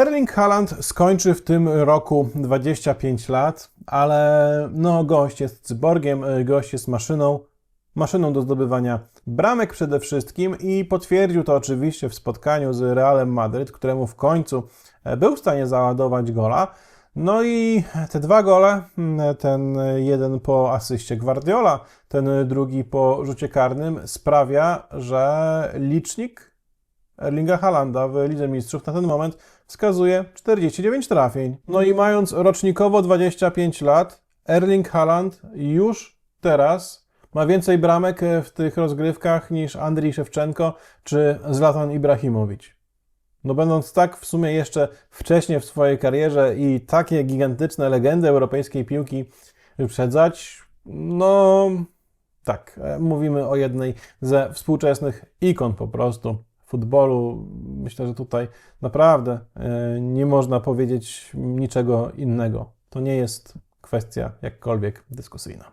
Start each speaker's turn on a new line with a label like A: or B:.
A: Erling Haaland skończy w tym roku 25 lat, ale no gość jest cyborgiem, y, gość jest maszyną, maszyną do zdobywania bramek przede wszystkim i potwierdził to oczywiście w spotkaniu z Realem Madryt, któremu w końcu e, był w stanie załadować gola. No i te dwa gole, mm, ten jeden po asyście Guardiola, ten drugi po rzucie karnym sprawia, że licznik Erlinga Haalanda w Lidze Mistrzów na ten moment wskazuje 49 trafień. No i mając rocznikowo 25 lat, Erling Haaland już teraz ma więcej bramek w tych rozgrywkach niż Andrii Szewczenko czy Zlatan Ibrahimowicz. No będąc tak w sumie jeszcze wcześniej w swojej karierze i takie gigantyczne legendy europejskiej piłki wyprzedzać, no tak, e, mówimy o jednej ze współczesnych ikon po prostu futbolu. Myślę, że tutaj naprawdę e, nie można powiedzieć niczego innego. To nie jest kwestia jakkolwiek dyskusyjna.